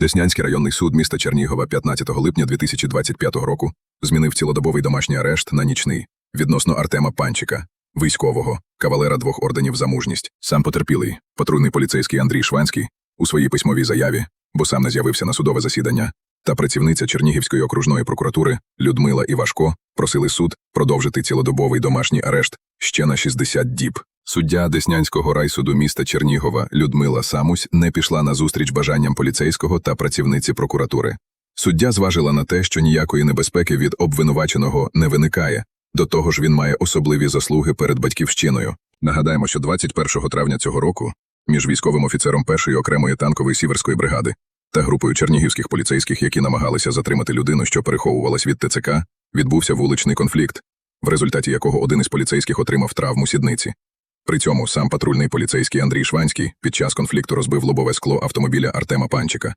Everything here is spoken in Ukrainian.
Деснянський районний суд міста Чернігова 15 липня 2025 року змінив цілодобовий домашній арешт на нічний відносно Артема Панчика, військового, кавалера двох орденів за мужність. Сам потерпілий, патрульний поліцейський Андрій Шванський у своїй письмовій заяві, бо сам не з'явився на судове засідання, та працівниця Чернігівської окружної прокуратури Людмила Івашко просили суд продовжити цілодобовий домашній арешт ще на 60 діб. Суддя Деснянського райсуду міста Чернігова Людмила Самусь не пішла на зустріч бажанням поліцейського та працівниці прокуратури. Суддя зважила на те, що ніякої небезпеки від обвинуваченого не виникає. До того ж, він має особливі заслуги перед батьківщиною. Нагадаємо, що 21 травня цього року між військовим офіцером першої окремої танкової сіверської бригади та групою чернігівських поліцейських, які намагалися затримати людину, що переховувалась від ТЦК, відбувся вуличний конфлікт, в результаті якого один із поліцейських отримав травму сідниці. При цьому сам патрульний поліцейський Андрій Шванський під час конфлікту розбив лобове скло автомобіля Артема Панчика.